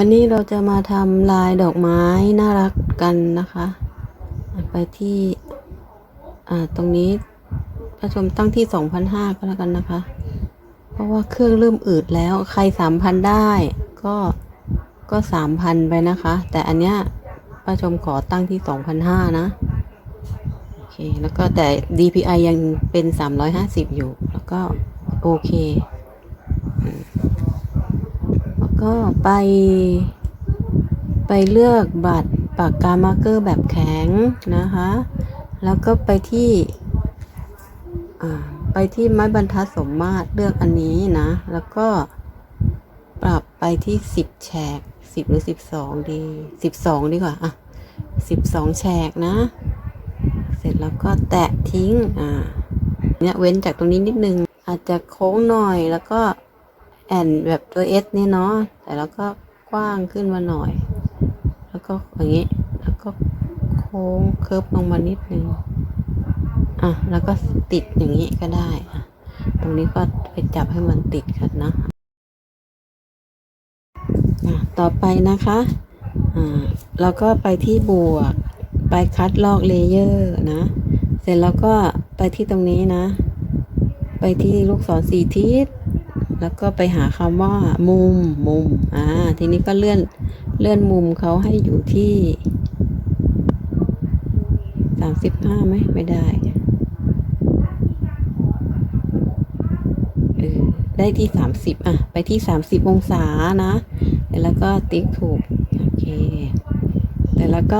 วันนี้เราจะมาทำลายดอกไม้น่ารักกันนะคะ ไปที่อ่าตรงนี้ถ้าชมตั้งที่สองพันห้าก็แล้วกันนะคะ เพราะว่าเครื่องเริ่มอืดแล้วใครสามพันได้ก็ก็สามพันไปนะคะ แต่อันเนี้ยป้าชมขอตั้งที่สองพันะ โอเค แล้วก็แต่ DPI ยังเป็นสามร้อยู่ แล้วก็โอเค ก็ไปไปเลือกบัตรปากกามาร์เกอร์แบบแข็งนะคะ แล้วก็ไปที่ไปที่ไม้บรรทัดสมมาตรเลือกอันนี้นะ แล้วก็ปรับไปที่สิบแฉกสิบหรือสิบสองดีสิบสองดีกว่า อะสิบสองแฉกนะ เสร็จแล้วก็แตะทิ้ง อ่า เนี่ยเว้นจากตรงนี้นิดนึง อาจจะโค้งหน่อยแล้วก็ แอนแบบตัว S นี่เนาะแต่แล้วก็กว้างขึ้นมาหน่อย แล้วก็อย่างนี้ แล้วก็โค้งเคิร์ฟลงมานิดนึงอะแล้วก็ติดอย่างนี้ก็ได้อะตรงนี้ก็ไปจับให้มันติดกันนะอะต่อไปนะคะอ่าแล้วก็ไปที่บวก ไปคัดลอกเลเยอร์นะ เสร็จแล้วก็ไปที่ตรงนี้นะ ไปที่ลูกศรสี่ทิศ แล้วก็ไปหาคำว่ามุมมุมอ่าทีนี้ก็เลื่อนเลื่อนมุมเขาให้อยู่ที่สามสิบห้าไหมไม่ได้เออได้ที่สามสิบอะ ไปที่สามสิบองศานะแล้วก็ติ๊กถูก โอเคแต่แล้วก็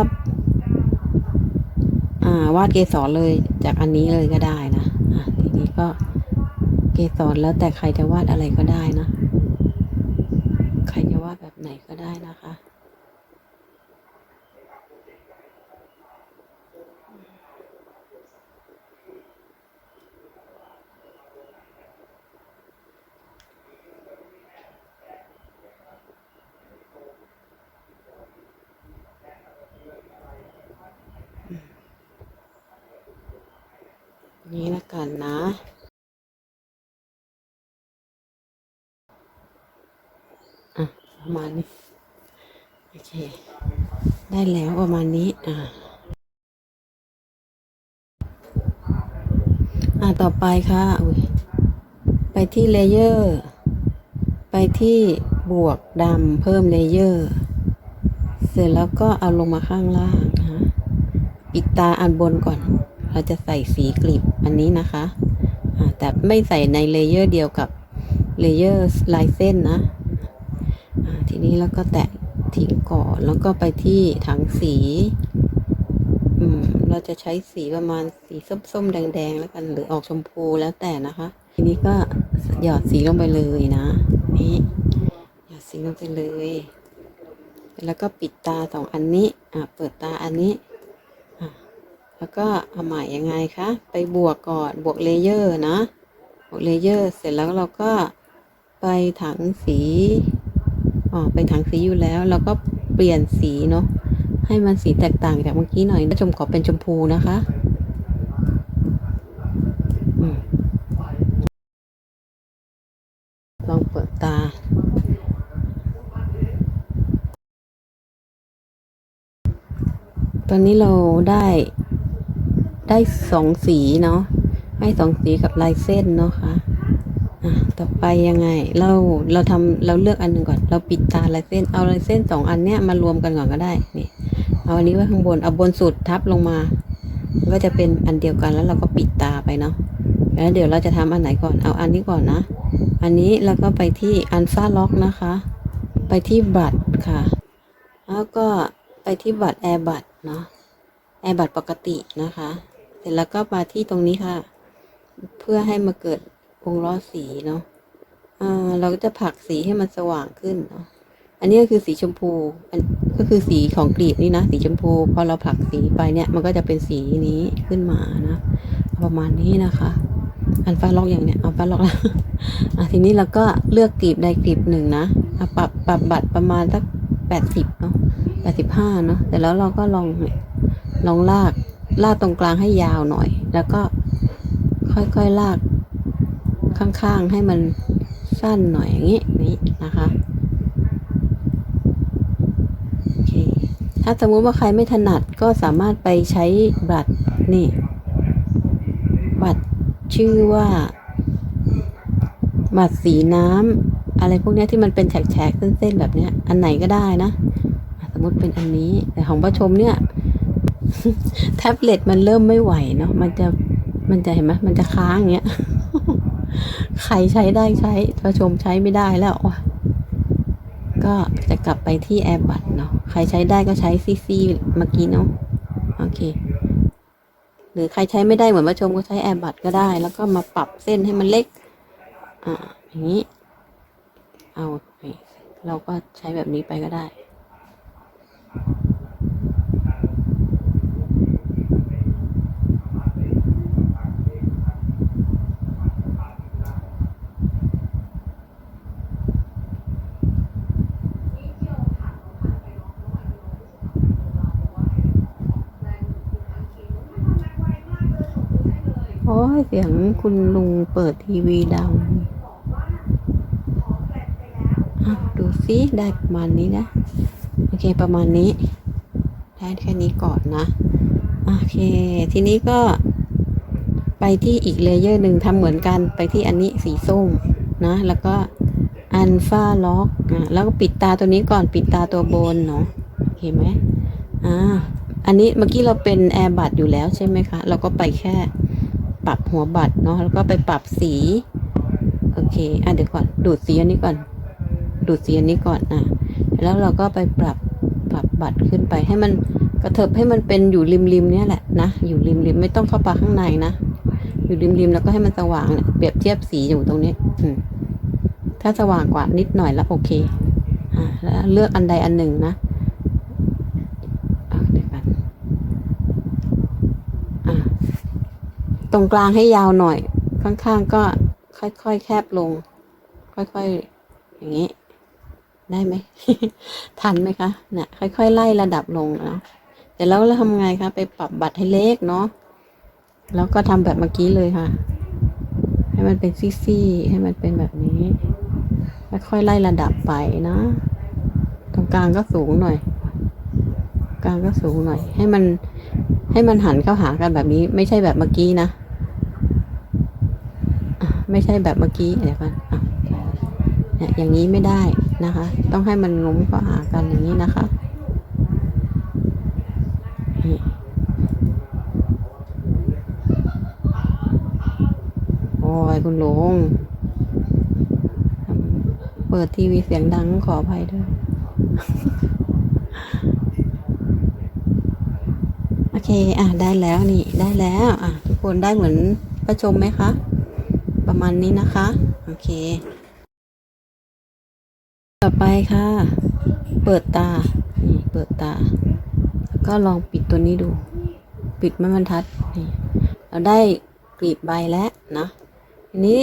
อ่าวาดเกสรเลยจากอันนี้เลยก็ได้นะ อะ ทีนี้ก็ กสรแล้วแต่ใครจะวาดอะไรก็ได้นะ ใครจะวาดแบบไหนก็ได้นะคะนี้ละกันนะ อะ ประมาณนี้ โอเค ได้แล้วประมาณนี้ อ่าอ่าต่อไปค่ะ ไปที่เลเยอร์ ไปที่บวกดำเพิ่มเลเยอร์ เสร็จแล้วก็เอาลงมาข้างล่างนะปิดตาอันบนก่อน เราจะใส่สีกลีบอันนี้นะคะอ่าแต่ไม่ใส่ในเลเยอร์เดียวกับเลเยอร์ลายเส้นนะ ทีนี้แล้วก็แตะทิ้งก่อนแล้วก็ไปที่ถังสี อืม เราจะใช้สีประมาณสีส้มๆแดง ๆ แล้วกันหรือออกชมพูแล้วแต่นะคะ ทีนี้ก็หยอดสีลงไปเลยนะ นี่หยอดสีลงไปเลย แล้วก็ปิดตาสองอันนี้ อ่าเปิดตาอันนี้อ่าแล้วก็เอาใหม่ยังไงคะ ไปบวกก่อนบวกเลเยอร์นะบวกเลเยอร์เสร็จแล้วเราก็ไปถังสี อ๋อไปถังสีอยู่แล้วเราก็เปลี่ยนสีเนาะให้มันสีแตกต่างจากเมื่อกี้หน่อยชมขอเป็นชมพูนะคะลองเปิดตาตอนนี้เราได้ได้สองสีเนาะให้สองสีกับลายเส้นเนาะค่ะ อะต่อไปยังไง เราเราทำเราเลือกอันหนึ่งก่อน เราปิดตาลายเส้นเอาลายเส้นสองอันเนี้ยมารวมกันก่อนก็ได้นี่เอาอันนี้ไว้ข้างบนเอาบนสุดทับลงมา ก็จะเป็นอันเดียวกันแล้วเราก็ปิดตาไปเนาะแล้วเดี๋ยวเราจะทำอันไหนก่อนเอาอันนี้ก่อนนะ อันนี้แล้วก็ไปที่อันฟ้าล็อกนะคะ ไปที่บัตรค่ะ แล้วก็ไปที่บัตรแอร์บัตรเนาะแอร์บัตรปกตินะคะ เสร็จแล้วก็มาที่ตรงนี้ค่ะ เพื่อให้มาเกิด วงล้อสีเนาะอ่าเราก็จะผลักสีให้มันสว่างขึ้นเนาะอันนี้ก็คือสีชมพูอันก็คือสีของกลีบนี่นะ สีชมพู พอเราผลักสีไปเนี่ย มันก็จะเป็นสีนี้ขึ้นมานะ ประมาณนี้นะคะ อันฟ้าล็อกอย่างเนี้ยเอาฟ้าล็อกแล้วอะทีนี้เราก็เลือกกลีบใดกลีบหนึ่งนะปรับปรับบัตรประมาณสักแปดสิบเนาะแปดสิบห้าเนาะแต่แล้วเราก็ลองลองลากลากตรงกลางให้ยาวหน่อย แล้วก็ค่อยๆลาก ข้างๆ ให้มันสั้นหน่อยอย่างนี้นี่นะคะโอเคถ้าสมมุติว่าใครไม่ถนัดก็สามารถไปใช้บัตรนี่ บัตรชื่อว่า บัตรสีน้ำอะไรพวกนี้ที่มันเป็นแฉกๆเส้นๆแบบเนี้ยอันไหนก็ได้นะอะสมมติเป็นอันนี้แต่ของประชมเนี่ยแท็บเล็ตมันเริ่มไม่ไหวเนาะมันจะมันจะเห็นไหมมันจะค้างอย่างเงี้ย ใครใช้ได้ใช้ประชมใช้ไม่ได้แล้วก็จะกลับไปที่แอร์บัตเนาะใครใช้ได้ก็ใช้ซีซีเมื่อกี้เนาะโอเค หรือใครใช้ไม่ได้เหมือนประชมก็ใช้แอร์บัตก็ได้ แล้วก็มาปรับเส้นให้มันเล็ก อ่าอย่างนี้ เอาเราก็ใช้แบบนี้ไปก็ได้ เสียงคุณลุงเปิดทีวีดังดูซิได้ประมาณนี้นะ โอเคประมาณนี้ ได้แค่นี้ก่อนนะ โอเค ทีนี้ก็ ไปที่อีกเลเยอร์หนึ่งทำเหมือนกันไปที่อันนี้สีส้มนะ แล้วก็อันฟาล็อกอะแล้วก็ปิดตาตัวนี้ก่อนปิดตาตัวบนเนาะเห็นไหมอ่าอันนี้เมื่อกี้เราเป็นแอร์บัตอยู่แล้วใช่ไหมคะ เราก็ไปแค่ ปรับหัวบัตรเนาะแล้วก็ไปปรับสี โอเคอะเดี๋ยวก่อนดูดสีอันนี้ก่อน ดูดสีอันนี้ก่อนอะแล้วเราก็ไปปรับปรับบัตรขึ้นไปให้มันกระเถิบให้มันเป็นอยู่ริมริมเนี่ยแหละนะอยู่ริมริมไม่ต้องเข้าไปข้างในนะอยู่ริมริมแล้วก็ให้มันสว่างเนี่ยเปรียบเทียบสีอยู่ตรงนี้อืถ้าสว่างกว่านิดหน่อยแล้วโอเคอ่าแล้วเลือกอันใดอันหนึ่งนะอะเดี๋ยวกันอะ ตรงกลางให้ยาวหน่อย ข้างๆก็ค่อยๆแคบลง ค่อยๆอย่างนี้ ได้ไหม ทันไหมคะเนี่ยค่อยๆไล่ระดับลงเนาะแต่แล้วเราทำไงคะ ไปปรับบัตรให้เล็กเนาะแล้วก็ทำแบบเมื่อกี้เลยค่ะ ให้มันเป็นซี่ๆให้มันเป็นแบบนี้ค่อยๆไล่ระดับไปนะ ตรงกลางก็สูงหน่อย กลางก็สูงหน่อย ให้มัน ให้มันหันเข้าหากันแบบนี้ ไม่ใช่แบบเมื่อกี้นะไม่ใช่แบบเมื่อกี้เดี๋ยวกันอะเนี่ยอย่างนี้ไม่ได้นะคะ ต้องให้มันงุ้มเข้าหากันอย่างนี้นะคะโอ้ยคุณลุงเปิดทีวีเสียงดังขออภัยด้วย โอ เคอะได้แล้วนี่ได้แล้วอะทุกคนได้เหมือนประชมไหมคะ ประมาณนี้นะคะ โอเค ต่อไปค่ะ เปิดตานี่เปิดตา แล้วก็ลองปิดตัวนี้ดู ปิดไม่บรรทัดนี่เราได้กลีบใบแล้วนะทีนี้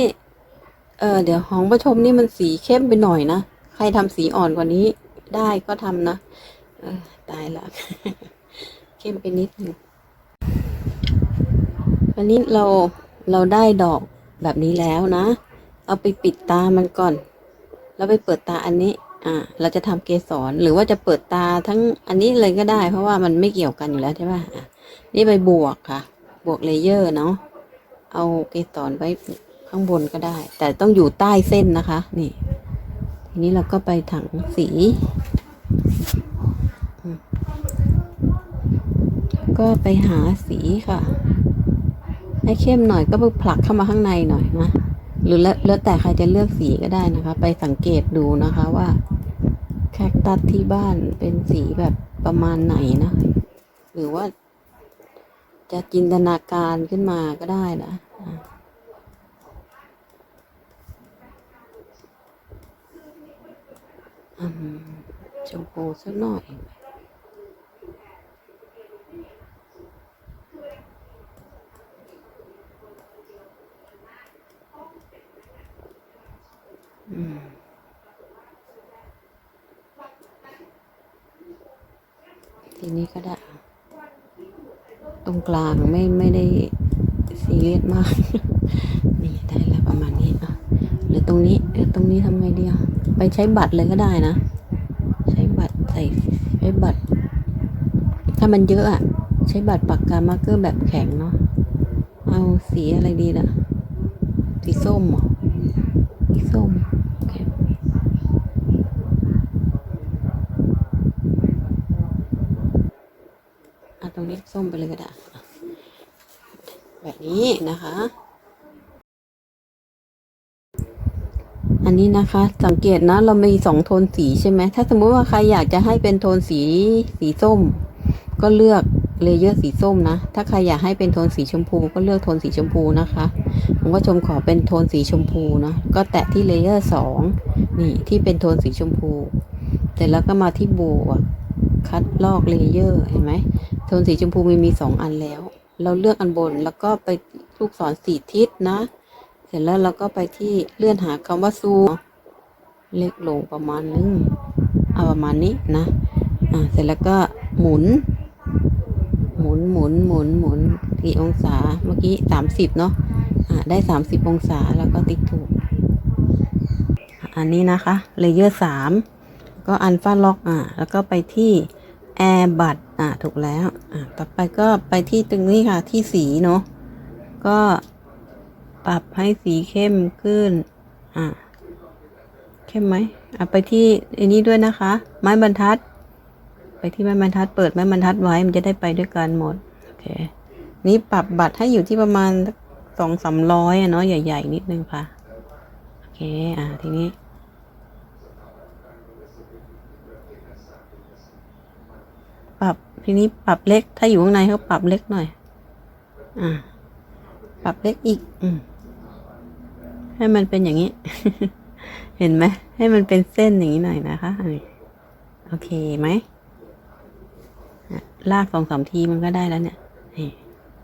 เออเดี๋ยวของประชมนี่มันสีเข้มไปหน่อยนะ ใครทำสีอ่อนกว่านี้ได้ก็ทำนะตายละ เข้มไปนิดหนึงวันนี้เราเราได้ดอกแบบนี้แล้วนะ เอาไปปิดตามันก่อน แล้วไปเปิดตาอันนี้ อ่า เราจะทำเกสรหรือว่าจะเปิดตาทั้งอันนี้เลยก็ได้ เพราะว่ามันไม่เกี่ยวกันอยู่แล้วใช่ป่ะอะนี่ไปบวกค่ะ บวกเลเยอร์เนาะเอาเกสรไว้ข้างบนก็ได้ แต่ต้องอยู่ใต้เส้นนะคะ นี่ ทีนี้เราก็ไปถังสีอืม ก็ไปหาสีค่ะ ให้เข้มหน่อยก็ไปผลักเข้ามาข้างในหน่อยนะ หรือแล้วแต่ใครจะเลือกสีก็ได้นะคะ ไปสังเกตดูนะคะว่าแคคตัสที่บ้านเป็นสีแบบประมาณไหนนะ หรือว่าจะจินตนาการขึ้นมาก็ได้นะอะอืมชมพูสักหน่อย ทีนี้ก็ได้ ตรงกลางไม่ไม่ได้ซีเรียสมาก นี่ได้แล้วประมาณนี้อะหรือตรงนี้เออตรงนี้ทำไงดีอะไปใช้บัตรเลยก็ได้นะ ใช้บัตรใส่ใช้บัตรามันเยอะอะใช้บัตรปากกามาร์กเกอร์แบบแข็งเนาะเอาสีอะไรดีล่ะสีส้มเหรอสีส้ม โอเคเอาตรงนี้ส้มไปเลยก็ได้แบบนี้นะคะ อันนี้นะคะ สังเกตนะ เรามีสองโทนสีใช่ไหมถ้าสมมุติว่าใครอยากจะให้เป็นโทนสีสีส้ม ก็เลือกเลเยอร์สีส้มนะ ถ้าใครอยากให้เป็นโทนสีชมพูก็เลือกโทนสีชมพูนะคะ ผมก็ชมขอเป็นโทนสีชมพูเนาะ ก็แตะที่เลเยอร์สองนี่ที่เป็นโทนสีชมพู เสร็จแล้วก็มาที่บวก คัดลอกเลเยอร์เห็นไหมโทนสีชมพูมีมีสองอันแล้ว เราเลือกอันบนแล้วก็ไปลูกศรสีทิศนะ เสร็จแล้วเราก็ไปที่เลื่อนหาคำว่าซูเล็กลงประมาณนึงเอาประมาณนี้นะอ่าเสร็จแล้วก็หมุน หมุนหมุนหมุนหมุนกี่องศาเมื่อกี้สามสิบเนาะอ่าได้สามสิบองศาแล้วก็ติ๊กถูก อันนี้นะคะเลเยอร์สามก็อันฟาล็อกอ่าแล้วก็ไปที่ แอร์บัตอ่าถูกแล้วอ่าต่อไปก็ไปที่ตรงนี้ค่ะที่สีเนาะก็ปรับให้สีเข้มขึ้นอ่าเข้มไหมอะไปที่อันนี้ด้วยนะคะ ไม้บรรทัด ไปที่ไม้บรรทัด เปิดไม้บรรทัดไว้มันจะได้ไปด้วยกันหมดโอเคนี่ปรับบัตรให้อยู่ที่ประมาณสองสามร้อยเนาะใหญ่ ๆ นิดนึงค่ะโอเคอ่าทีนี้ ปรับ ทีนี้ปรับเล็ก ถ้าอยู่ข้างในเขาปรับเล็กหน่อย อ่า ปรับเล็กอีก อืม ให้มันเป็นอย่างนี้ เห็นไหม ให้มันเป็นเส้นอย่างนี้หน่อยนะคะอันนี้โอเคไหมลากสองสามทีมันก็ได้แล้วเนี่ย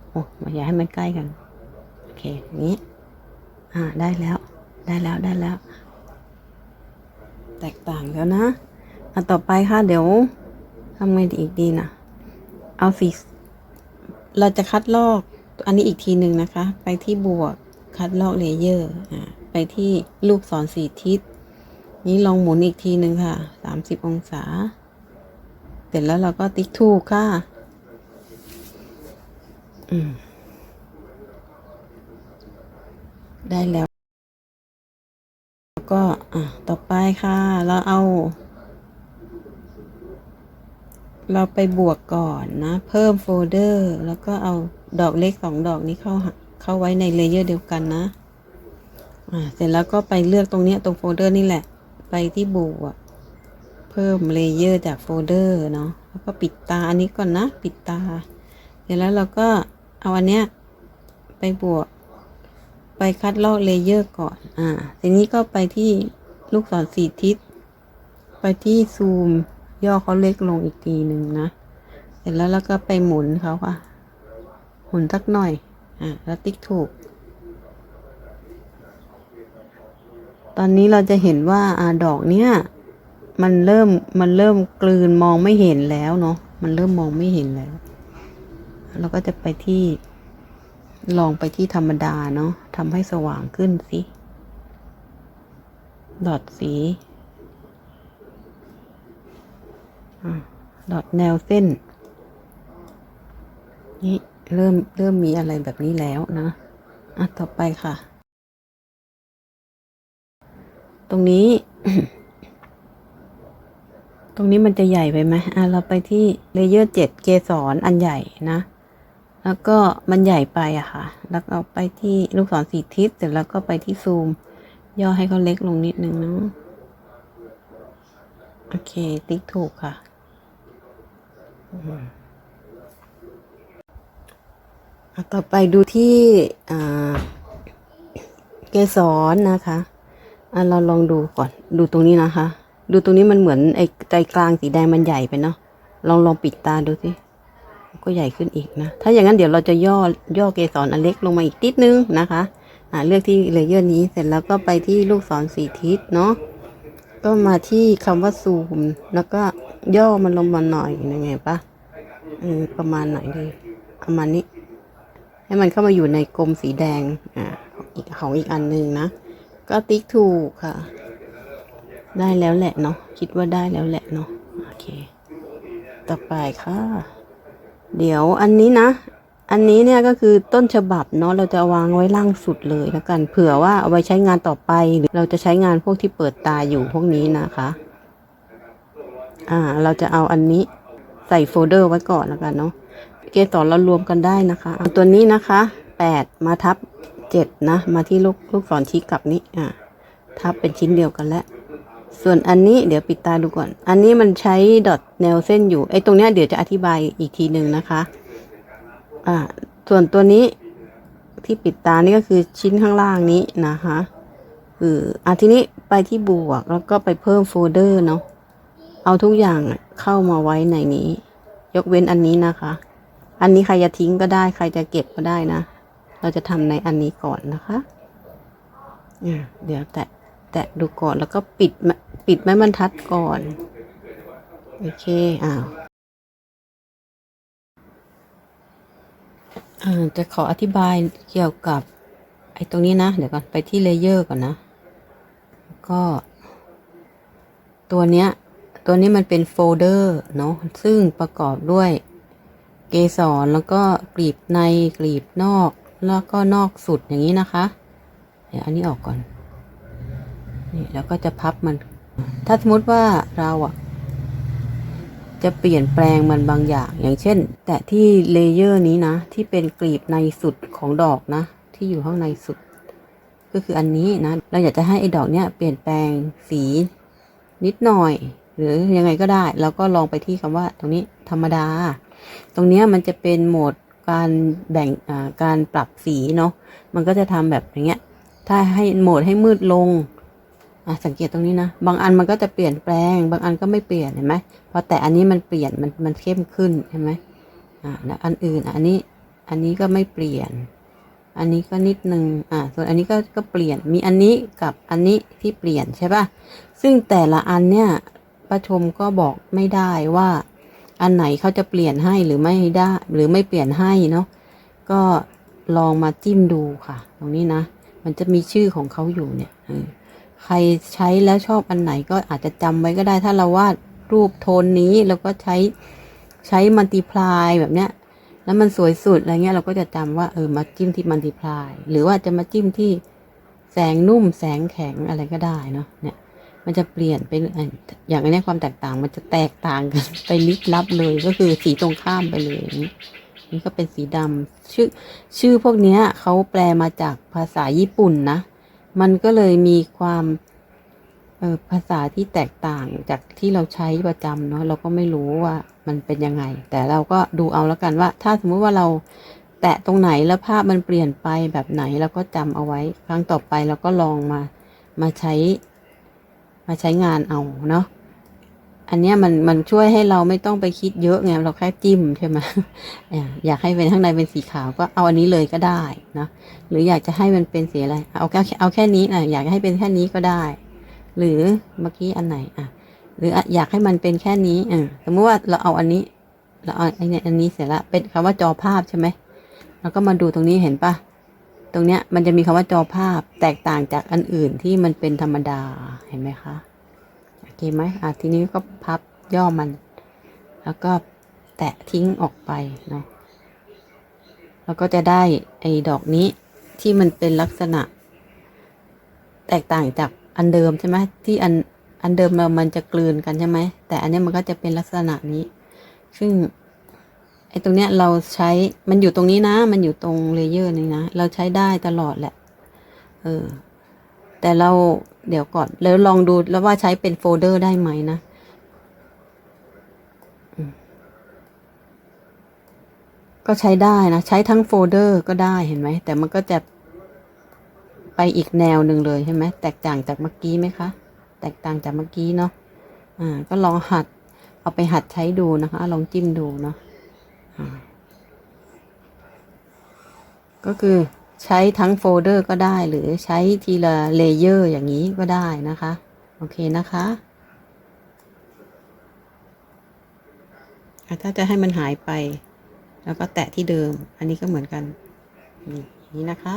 โอ้มาอย่าให้มันใกล้กัน โอเคอย่างนี้ อ่า ได้แล้ว ได้แล้ว ได้แล้ว แตกต่างแล้วนะอะต่อไปค่ะ เดี๋ยวทำไงดีอีกดีนะ เอาสีเราจะคัดลอกอันนี้อีกทีหนึ่งนะคะ ไปที่บวกคัดลอกเลเยอร์ไปที่ลูกศรสีทิศ นี้ลองหมุนอีกทีหนึ่งค่ะสามสิบองศา เสร็จแล้วเราก็ติ๊กถูกค่ะอืมได้แล้วแล้วก็อะต่อไปค่ะ เราเอา เราไปบวกก่อนนะ เพิ่มโฟลเดอร์ แล้วก็เอาดอกเล็กสองดอกนี้เข้าเข้าไว้ในเลเยอร์เดียวกันนะ อ่า เสร็จแล้วก็ไปเลือกตรงนี้ตรงโฟลเดอร์นี่แหละ ไปที่บวก เพิ่มเลเยอร์จากโฟลเดอร์เนาะ แล้วก็ปิดตาอันนี้ก่อนนะ ปิดตา เสร็จแล้วเราก็เอาอันเนี้ยไปบวก ไปคัดลอกเลเยอร์ก่อน อ่า ทีนี้ก็ไปที่ลูกศรสีทิศ ไปที่ซูม ย่อเขาเล็กลงอีกทีหนึ่งนะ เสร็จแล้วเราก็ไปหมุนเขาค่ะ หมุนสักหน่อย อ่าแล้วติ๊กถูก ตอนนี้เราจะเห็นว่าอาดอกเนี้ยมันเริ่มมันเริ่มกลืนมองไม่เห็นแล้วเนาะ มันเริ่มมองไม่เห็นแล้ว เราก็จะไปที่ลองไปที่ธรรมดาเนาะทำให้สว่างขึ้นสิ ดอทสีอะ ดอทแนวเส้น นี่เริ่มเริ่มมีอะไรแบบนี้แล้วนะ อะ ต่อไปค่ะ ตรงนี้ ตรงนี้มันจะใหญ่ไปไหมอะ เราไปที่เลเยอร์เจ็ดเกสรอันใหญ่นะ แล้วก็มันใหญ่ไปอะค่ะ แล้วก็ไปที่ลูกศรสีทิศเสร็จแล้วก็ไปที่ซูม ย่อให้เขาเล็กลงนิดนึงเนาะโอเค ติ๊กถูกค่ะ ต่อไปดูที่เกสรนะคะอะเราลองดูก่อน ดูตรงนี้นะคะ ดูตรงนี้มันเหมือนไอ้ใจกลางสีแดงมันใหญ่ไปเนาะ ลองลองปิดตาดูสิก็ใหญ่ขึ้นอีกนะ ถ้าอย่างนั้นเดี๋ยวเราจะย่อย่อเกสรอันเล็กลงมาอีกนิดนึงนะคะ อ่าเลือกที่เลเยอร์นี้เสร็จแล้วก็ไปที่ลูกศรสีทิศเนาะ ก็มาที่คำว่าซูม แล้วก็ย่อมันลงมาหน่อยยังไงปะเออประมาณไหนดีประมาณนี้ ให้มันเข้ามาอยู่ในกลมสีแดงอ่าอีกของอีกอันหนึ่งนะ ก็ติ๊กถูกค่ะ ได้แล้วแหละเนาะคิดว่าได้แล้วแหละเนาะโอเค ต่อไปค่ะ เดี๋ยวอันนี้นะ อันนี้เนี่ยก็คือต้นฉบับเนาะเราจะวางไว้ล่างสุดเลยแล้วกันเผื่อว่าเอาไว้ใช้งานต่อไปหรือเราจะใช้งานพวกที่เปิดตาอยู่พวกนี้นะคะ อ่า เราจะเอาอันนี้ใส่โฟลเดอร์ไว้ก่อนแล้วกันเนาะเกสรเรารวมกันได้นะคะเอาตัวนี้นะคะแปดมาทับเจ็ดนะ มาที่ลูกลูกศรชี้กลับนี้อ่าทับเป็นชิ้นเดียวกันแล้วส่วนอันนี้เดี๋ยวปิดตาดูก่อน อันนี้มันใช้ดอทแนวเส้นอยู่ไอ้ตรงเนี้ยเดี๋ยวจะอธิบายอีกทีหนึ่งนะคะ อ่าส่วนตัวนี้ที่ปิดตานี่ก็คือชิ้นข้างล่างนี้นะคะเอออะทีนี้ไปที่บวกแล้วก็ไปเพิ่มโฟลเดอร์เนาะเอาทุกอย่างเข้ามาไว้ในนี้ ยกเว้นอันนี้นะคะ อันนี้ใครจะทิ้งก็ได้ ใครจะเก็บก็ได้นะ เราจะทำในอันนี้ก่อนนะคะอะเดี๋ยวแตะแตะดูก่อนแล้วก็ปิดปิดไม้บรรทัดก่อน โอเคอ้าว อ่า จะขออธิบายเกี่ยวกับไอ้ตรงนี้นะ เดี๋ยวก่อนไปที่เลเยอร์ก่อนนะ ก็ ตัวเนี้ย ตัวนี้มันเป็นโฟลเดอร์เนาะซึ่งประกอบด้วยเกสรแล้วก็กลีบในกลีบนอก แล้วก็นอกสุดอย่างนี้นะคะ เดี๋ยวอันนี้ออกก่อน นี่แล้วก็จะพับมัน ถ้าสมมติว่าเราอะ จะเปลี่ยนแปลงมันบางอย่าง อย่างเช่น แต่ที่เลเยอร์นี้นะ ที่เป็นกลีบในสุดของดอกนะ ที่อยู่ข้างในสุด ก็คืออันนี้นะ เราอยากจะให้ไอ้ดอกเนี้ยเปลี่ยนแปลงสีนิดหน่อย หรือยังไงก็ได้เราก็ลองไปที่คำว่าตรงนี้ธรรมดา ตรงเนี้ยมันจะเป็นโหมดการแบ่งการปรับสีเนาะมันก็จะทำแบบอย่างเงี้ย ถ้าให้โหมดให้มืดลง อะสังเกตตรงนี้นะ บางอันมันก็จะเปลี่ยนแปลง บางอันก็ไม่เปลี่ยนเห็นไหมพอแต่อันนี้มันเปลี่ยนมันมันเข้มขึ้นเห็นไหมอ่าแล้วอันอื่นอันนี้อันนี้ก็ไม่เปลี่ยน อันนี้ก็นิดนึงอ่าส่วนอันนี้ก็ก็เปลี่ยนมีอันนี้กับอันนี้ที่เปลี่ยนใช่ปะซึ่งแต่ละอันเนี่ยประชมก็บอกไม่ได้ว่า อันไหนเขาจะเปลี่ยนให้หรือไม่ได้หรือไม่เปลี่ยนให้เนาะก็ลองมาจิ้มดูค่ะ ตรงนี้นะ มันจะมีชื่อของเขาอยู่เนี่ยเออ ใครใช้แล้วชอบอันไหนก็อาจจะจำไว้ก็ได้ ถ้าเราวาดรูปโทนนี้แล้วก็ใช้ใช้มัลติพลายแบบเนี้ย แล้วมันสวยสุดอะไรเงี้ยเราก็จะจำว่าเออมาจิ้มที่มัลติพลายหรือว่าจะมาจิ้มที่แสงนุ่มแสงแข็งอะไรก็ได้เนาะเนี่ย มันจะเปลี่ยนไปเอ่อย่างนเนี้ยความแตกต่างมันจะแตกต่างกันไปลิบลับเลยก็คือสีตรงข้ามไปเลยนี้นี่ก็เป็นสีดำชื่อชื่อพวกเนี้ยเขาแปลมาจากภาษาญี่ปุ่นนะ มันก็เลยมีความออภาษาที่แตกต่างจากที่เราใช้ประจำเนาะเราก็ไม่รู้ว่ามันเป็นยังไง แต่เราก็ดูเอาแล้วกันว่า ถ้าสมมุติว่าเราแตะตรงไหนแล้วภาพมันเปลี่ยนไปแบบไหนเราก็จำเอาไว้ ครั้งต่อไปเราก็ลองมามาใช้ มาใช้งานเอาเนาะ อันเนี้ยมันมันช่วยให้เราไม่ต้องไปคิดเยอะไงเราแค่จิ้มใช่ไหมอะอยากให้เป็นข้างในเป็นสีขาวก็เอาอันนี้เลยก็ได้นะหรืออยากจะให้มันเป็นสีอะไร เอาแค่เอาแค่นี้อะอยากให้เป็นแค่นี้ก็ได้ หรือเมื่อกี้อันไหนอะหรืออยากให้มันเป็นแค่นี้อะสมมติว่าเราเอาอันนี้ เราเอาไอ้เนี่ยอันนี้เสร็จละเป็นคำว่าจอภาพใช่ไหมเราก็มาดูตรงนี้เห็นปะตรงเนี้ยมันจะมีคำว่าจอภาพแตกต่างจากอันอื่นที่มันเป็นธรรมดาเห็นไหมคะ โอเคไหมอะทีนี้ก็พับย่อมัน แล้วก็แตะทิ้งออกไปเนาะแล้วก็จะได้ไอ้ดอกนี้ที่มันเป็นลักษณะ แตกต่างจากอันเดิมใช่ไหมที่อันอันเดิมเรามันจะกลืนกันใช่ไหมแต่อันนี้มันก็จะเป็นลักษณะนี้ ซึ่งไอ้ตรงเนี้ยเราใช้มันอยู่ตรงนี้นะ มันอยู่ตรงเลเยอร์นี้นะ เราใช้ได้ตลอดแหละ เออ แต่เรา เดี๋ยวก่อน แล้วลองดูแล้วว่าใช้เป็นโฟลเดอร์ได้ไหมนะก็ใช้ได้นะ ใช้ทั้งโฟลเดอร์ก็ได้เห็นไหม แต่มันก็จะไปอีกแนวหนึ่งเลยใช่ไหมแตกต่างจากเมื่อกี้ไหมคะ แตกต่างจากเมื่อกี้เนาะอ่า ก็ลองหัด เอาไปหัดใช้ดูนะคะ ลองจิ้มดูเนาะก็คือ ใช้ทั้งโฟลเดอร์ก็ได้หรือใช้ทีละเลเยอร์อย่างนี้ก็ได้นะคะ โอเคนะคะถ้าจะให้มันหายไป แล้วก็แตะที่เดิม อันนี้ก็เหมือนกัน นี่นี้นะคะ